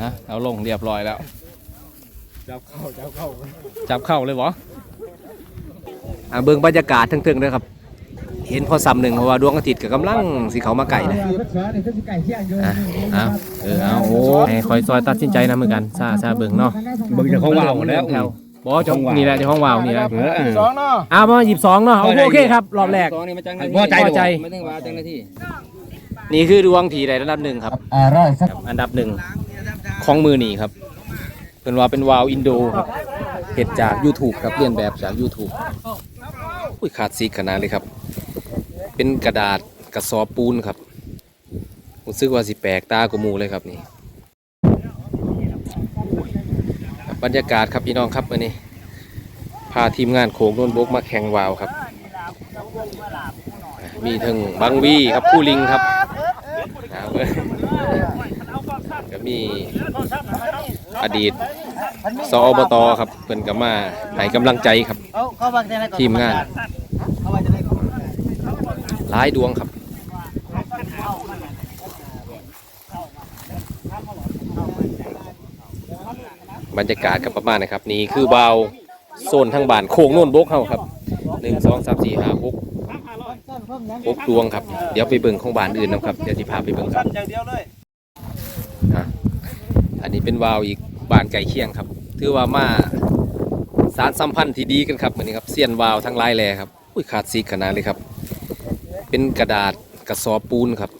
นะเอาลงเรียบร้อยแล้ว จับเข้าจับเข้าจับเข้าเลยบ่อ่าเบิ่งบรรยากาศทั้งๆเลยครับ เห็นพอซ้ำหนึ่งเพราะว่าดวงอาทิตย์ก็กำลังสิเขามาไก่นะอะเอาเออเอาโอ้ให้คอยซอยตัดสินใจนะเหมือนกันซาซาเบิ่งเนาะเบิ่งจากของว่าวหมดแล้วถวบอจงนี่แหละเจ้าของวาวนี่แหละเออสองเนาะอ้าวมาหยิบสองเนาะโอเคโอเคครับรอบแรกสองนี่มาจังพอใจพอใจไม่ต้องว่าจังหน้าที่ นี่คือดวงถีได้ระดับหนึ่งครับอ่าร้อยสักครับ อันดับหนึ่งของมือนี่ครับเป็นว่าเป็นวาวอินโดครับเห็ดจาก YouTube ครับเรียนแบบจาก YouTube อุ้ยขาดซีกขนาดเลยครับ เป็นกระดาษกระสอบปูนครับรู้สึกว่าสิแปลกตากว่าหมูเลยครับนี่ครับบรรยากาศครับพี่น้องครับวันนี้ พาทีมงานโขงโนนบกมาแข่งวาวครับ มีทั้งบังวีครับผู้ลิงครับเอาเว้ย ก็มีอดีตสอบตครับเพิ่นก็มาให้กำลังใจครับ ทีมงานร้าบังจะได้หลายดวงครับบรรยากาศกับประมาณนะครับ นี่คือเบาโซนทางบ้านโค้งโน่นบกเฮาครับหนึ่งสองสามสี่ห้าหกหกดวงครับ เดี๋ยวไปเบิ่งของบ้านอื่นนะครับ เดี๋ยวที่พาไปเบิ่งครับ อย่างเดียวเลย อะอันนี้ เป็นวาวอีกบ้านไก่เคียงครับ ถือว่ามาสารสัมพันธ์ที่ดีกันครับวันนี้ครับเซียนวาวทั้งหลายแลครับอุ้ยขาดซีกขนาดเลยครับ เป็นกระดาษกระสอบปูนครับ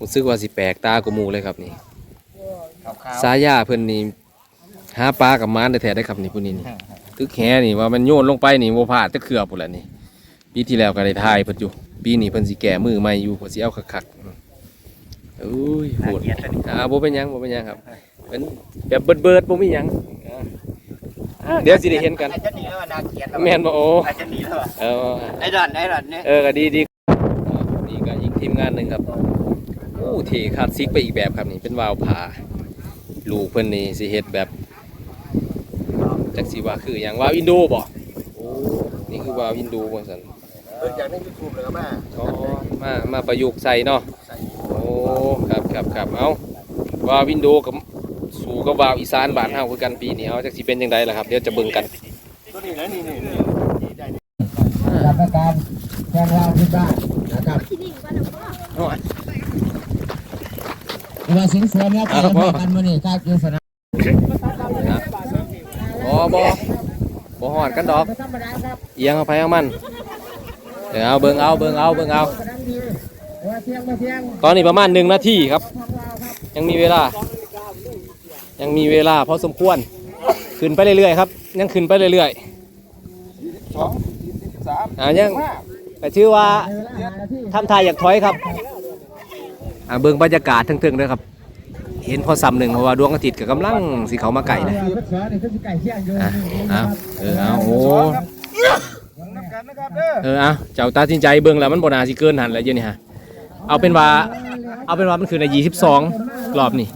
รู้สึกว่าสิแปลกตากว่าหมูเลยครับนี่สายาเพิ่นนี่หาปลากับมานได้แท้ได้ครับนี่ผู้นี้นี่ตึกแหนี่ว่ามันโยนลงไปนี่บ่พลาดตะเขือบพุ่นล่ะนี่ปีที่แล้วก็ได้ทายเพิ่นอยู่ปีนี้เพิ่นสิแก้มือใหม่อยู่เพิ่นสิเอาคักๆ อุ้ยโหดอ่าบ่เป็นหยังบ่เป็นหยังครับ เป็นแบบเบิดๆบ่มีหยังอ่าเดี๋ยวสิได้เห็นกันไอ้เจ้าหนีแล้วนาเกียรติแม่นบ่โอ้ไอ้เจ้าหนีแล้วเออไอ้ดอนไอ้ดอนเนี่ยเออก็ดีดีอ่านี่ก็อีกทีมงานหนึงครับโอ้เทคาดซิกไปอีกแบบครับนี่เป็นวาวผาลูกเพิ่นนี่สิเฮ็ดแบบจักสีว่าคืออย่างวาวอินโดบ่โอ้นี่คือวาวอินโดว่าสันเบิ่งจากในยูทูบเลยครับแม่อ๋อมา มาประยุกต์ใส่เนาะโอ้ ครับครับครับเอาวาวินโดกับสู่กับวาวอีสานบ้านเฮาคือกันปีนี้เอาจักสิเป็นจังไดล่ะครับเดี๋ยวจะเบิ่งกันตัวนี้นะนี่นี่นี่รับประการแจ้งเราที่บ้านนะครับว่าสิงเสือเนี่ยไปกันกันมานี่ครับอยู่สนามบ่บ่บ่ฮอดกันดอกธรรมดาครับเอียงเอาไปเอามันเดี๋ยวเอาเบิ่งเอาเบิ่งเอาเบิ่งเอา ตอนนี้ประมาณหนึ่งนาทีครับ ยังมีเวลา ยังมีเวลาพอสมควร ขึ้นไปเรื่อยๆครับ ยังขึ้นไปเรื่อยๆอ่ายังแต่ชื่อว่าทำทายอยากถอยครับอ่าเบิ่งบรรยากาศทั้งๆเลยครับ เห็นพอซ้ำหนึ่งเพราะว่าดวงอาทิตย์ก็กำลังสิเขามาไก่นะอะเอาเออเอาโอ้กันนะครับเด้อเออเอาเจ้าตัดสินใจเบิ่งแล้วมันบ่น่าสิเกินหันแล้วเดี๋ยวนี้ฮะ เอาเป็นว่า เอาเป็นว่ามันคือใน 22 รอบนี่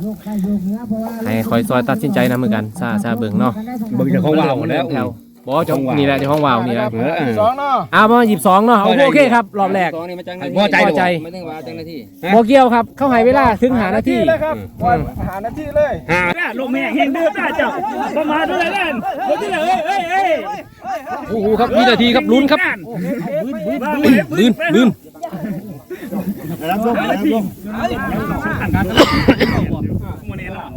ให้คอยซอยตัดสินใจนะเหมือนกันซาซาเบิ่งเนาะเบิ่งจากของว่าวหมดแล้วถวบอจงนี่แหละเจ้าของวาวนี่แหละเออสองเนาะอ้าวมาหยิบสองเนาะโอเคโอเคครับรอบแรกสองนี่มาจังหน้าพอใจพอใจไม่ต้องว่าจังหน้าที่โมเกียวครับ เข้าใหายเวลาถึงหานาทีเลยครับวันหานาทีเลยหาลงแม่เฮงเดือดได้เจ้าประมาณเท่าไหร่นั่นรถที่ไหนเอ้ยเอ้ยโอ้โหครับวินาทีครับลุ้นครับลื่นลื่น รับลงรับลงมันแน่นอน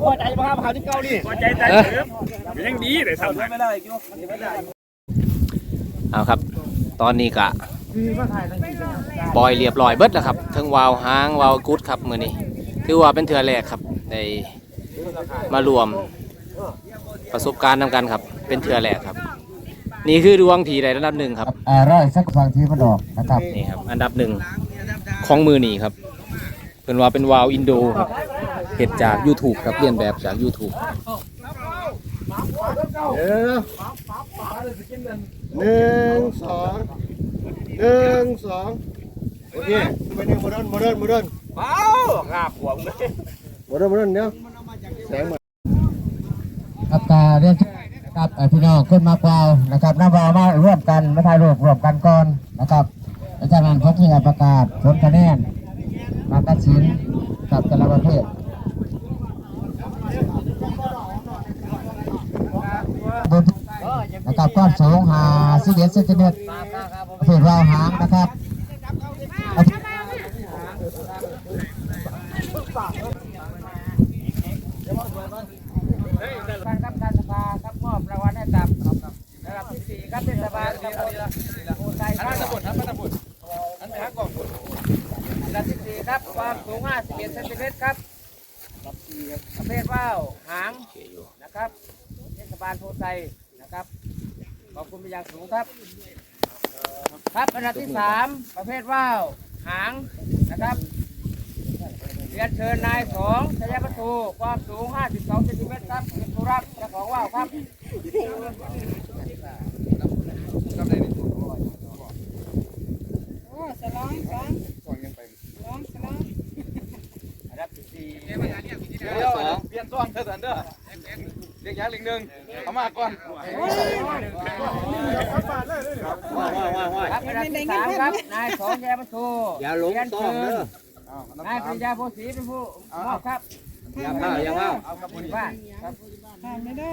พอใจป่ะครับข่าวที่เก้าดิพอใจใจยังดีเลยสาวไม่ได้กิ๊ไม่ได้เอาครับ ตอนนี้กะปล่อยเรียบร้อยเบิดแล้วครับทั้งวาวหางวาวกุดครับมือนี้ถือว่าเป็นเทือแรกครับในมารวมประสบการณ์นำกันครับ เป็นเทือแรกครับ นี่คือดวงถีได้ระดับหนึ่งครับ อ่าร้อยสักฟังที่มันออกนะครับนี่ครับ อันดับหนึ่งของมือนีครับเป็นว่าเป็นวาวอินโดครับเห็ดจาก YouTube ครับเรียนแบบจาก YouTube หนึ่งสองหนึ่งสองโอเคไปหนึ่งโมเดิร์นโมเดิร์นโมเดิร์นเอ้าขาบหัวเลยโมเดิร์นโมเดิร์นเดี๋ยวแสงมาครับตาเรียน ครับพี่น้องขึ้นมากวาวนะครับน้าบาวมาร่วมกันมาถ่ายรูปร่วมกันก่อนนะครับแล้วจากนั้นเขาที่จะประกาศผลคะแนนมาตัดสินกับแต่ละประเภทนะครับความสูงหาสิเอ็ดเซนติเมตรประเภทวาวหางนะครับ การครับการสภาครับมอบ รางวัลให้กับระดับที่สี่ครับเทศบาลตำบลโอไซครับตำบลครับตำบลอันไหนครับกองระดับที่สี่ครับความสูง51เซนติเมตรครับประเภทว่าวหางนะครับเทศบาลโพไซนะครับขอบคุณเป็นอย่างสูงครับ ครับอันดับที่สามประเภทว่าวหางนะครับเรียนเชิญนายสองชัยประตูความสูง 52เซนติเมตรครับเป็นผู้รับเจ้าของว่าวครับ โอ้สลองสองสองสลองอันดับที่สี่เดี๋ยวเปลี่ยนซองเถอะสันเด้อเรียกยาลิงหนึ่งเอามาก่อนครับอันดับที่สามครับ นายสองชัยประตูอย่าหลงต้องเด้อนายปริญญาโพสีเป็นผู้มอบครับอย่าเข้าอย่าเข้าบ้านครับไม่ได้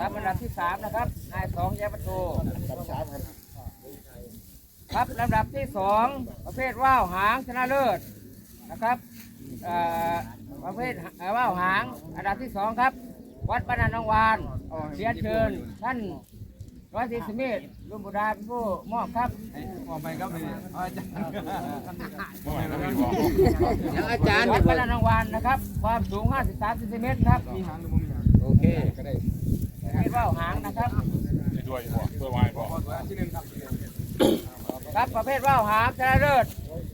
ครับอันดับที่สามนะครับนายสองชัยประตูครับลำดับที่สองประเภทว่าวหางชนะเลิศนะครับเอ่อประเภทเอ่อว่าวหางอันดับที่สองครับ วัดบ้านนานองวานเรียนเชิญท่าน ร้อยศรีสมิทธิ์ลุงบุดาเป็นผู้มอบครับมอบไปครับนี่เอาอาจารย์ยังอาจารย์วัดบ้านนานองวานนะครับ ความสูง 53เซนติเมตรครับมีหางหรือไม่มีหางโอเคไม่ว่าวหางนะครับที่หนึ่งครับครับประเภทว่าวหางชนะเลิศ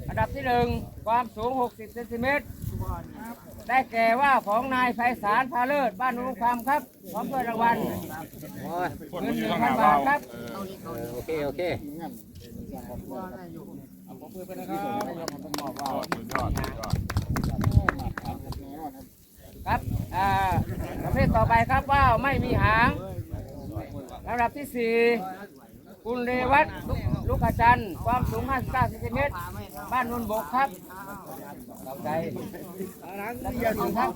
อันดับที่หนึ่งความสูง 60เซนติเมตร ได้แก่ว่าของนายไพศาลพาเลิศบ้านนุ่งคำครับพร้อมด้วยรางวัลเงินหนึ่งพันบาทครับโอเค โอเคครับอ่าประเภทต่อไปครับว่าวไม่มีหางลำดับที่สี่ คุณเรวัตลุลูกขจันทร์ความสูง 59เซนติเมตร บ้านนนบกครับต่อใจอย่าดูครับ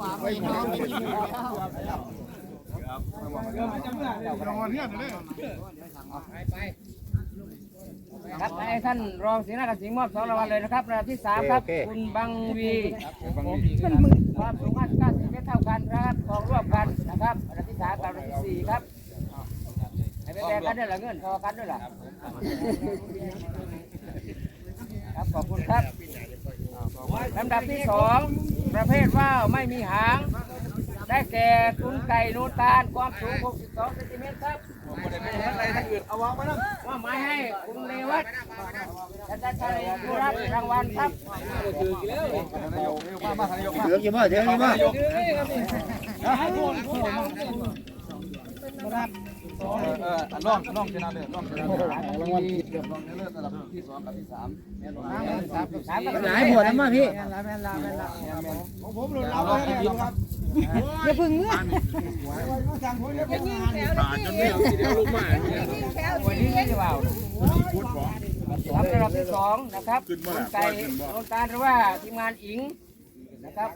ครับให้ท่านรองศรีนาฏสิงห์มอบสองรางวัลเลยนะครับระดับที่สามครับ คุณบังวีความสูง59เซนติเมตรเท่ากันนะครับของร่วมกันนะครับระดับที่สามกับระดับที่สี่ครับให้ไป แบ่งกันด้วยเหรอเงินพอกันด้วยเหรอครับขอบคุณครับลำดับที่สองประเภทว่าวไม่มีหาง ได้แก่คุณไก่นูนตาลความสูง 62เซนติเมตรครับอะไรทั้งอื่นเอาวางมาแล้วว่าไม้ให้คุณเรวัตอาจารย์ชัยผู้รับรางวัลครับนายกมามาทานนายกมาเดี๋ยวกี่บ่เดี๋ยวกี่บ่ เออร่องร่องชนะเลิศร่องชนะเลิศรางวัลเกือบร่องชนะเลิศระดับที่สองกับที่สามหลายหัวแล้วมาพี่เอาร่องที่ดินครับอย่าพึ่งเมื่อวันนี้จะว่าวครับระดับที่สองนะครับคุณไก่นูนตาลหรือว่าทีมงานอิงนะครับ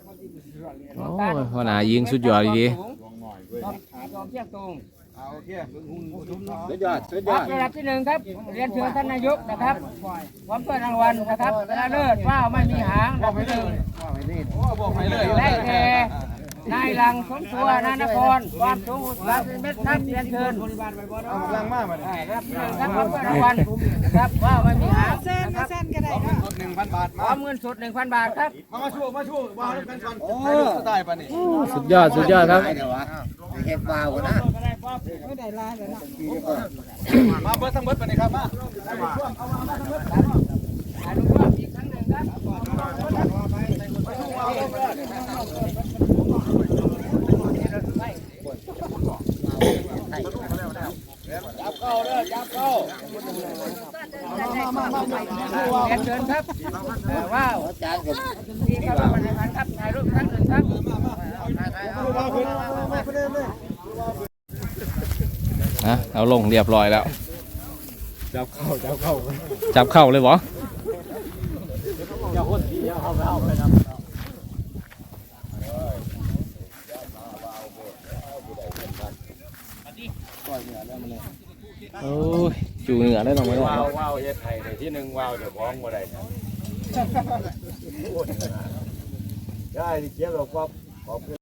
โอ้ยหัวหน้ายิงสุดยอดดียอมเที่ยงตรงเอาโอเคสุดยอดสุดคยอรับดระดับที่หนึ่งครับเรียนเชิญท่านนายกนะครับพร้อมเปิดรางวัลนะครับชนะเลิศว่าวไม่มีหางระดับที่หนึ่งโอ้บอกไปเลยได้แก่ นายหลังสมตัวนานครความสูง63เซนติเมตรครับเรียนเชิญเอาลังมากมาเลยได้รับที่หนึ่งครับพร้อมเปิดรางวัลครับว่าวไม่มีหางเส้นนะครับเส้นก็ได้เนาะลดหนึ่งพันบาทพมาร้อมเงินสด1,000บาทครับมามาชูมาชูวางกันก่อนโอ้สไตล์ปะนี่ๆสุดยอดสุดยอดครับเดี๋ยววะเฮ็ดวาวนะไม่ได้ลายเลยเนาะมาเบิร์ดทั้งเบิร์ดปะนี่ครับมาถ่ายรูปร่วมอีกครั้งหนึ่งครับ เรียนเชิญครับเอ่อว้าวอาจารย์กับที่เข้าร่วมการแข่งขันครับถ่ายรูปครั้งหนึ่งครับนะเอาลงเรียบร้อยแล้ว จับเข้าจับเข้าจับเข้าเลยบ่โจูเหนือได้ลองไหมล่ะว้าวว้าวเฮ็ดไทยในที่หนึ่งว้าวเจะฟ้าของบ่ได้ครับได้ที่เกี่ยวกับ